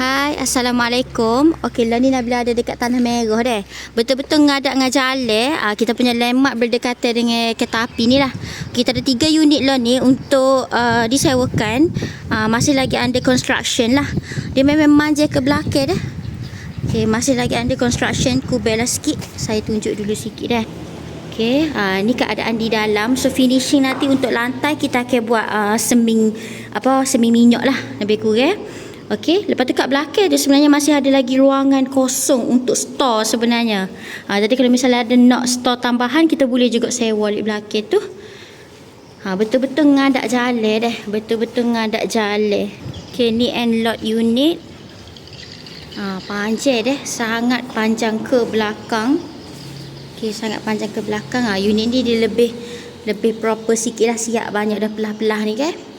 Hai, Assalamualaikum. Okey, lah ni Nabila ada dekat Tanah Merah deh. Betul-betul ngadak dengan jalan. Ah, kita punya landmark berdekatan dengan kereta api ni lah. Kita ada tiga unit lah ni untuk uh, disewakan. Ah, masih lagi under construction lah. Dia memang manja ke belakang dah. Okey, masih lagi under construction. Ku bela sikit. Saya tunjuk dulu sikit dah. Okey, uh, ni keadaan di dalam. So finishing nanti untuk lantai kita akan buat uh, seming apa seming minyak lah lebih kurang. Okey, lepas tu kat belakang dia sebenarnya masih ada lagi ruangan kosong untuk store sebenarnya. Ha, jadi kalau misalnya ada nak store tambahan kita boleh juga sewa di belakang tu. Ha, betul-betul ngadak jalan dah. Betul-betul ngadak jalan. Okey, ni end lot unit. Ha, panjang dah, sangat panjang ke belakang. Okey, sangat panjang ke belakang. Ha, unit ni dia lebih lebih proper sikit lah siap banyak dah pelah-pelah ni kan.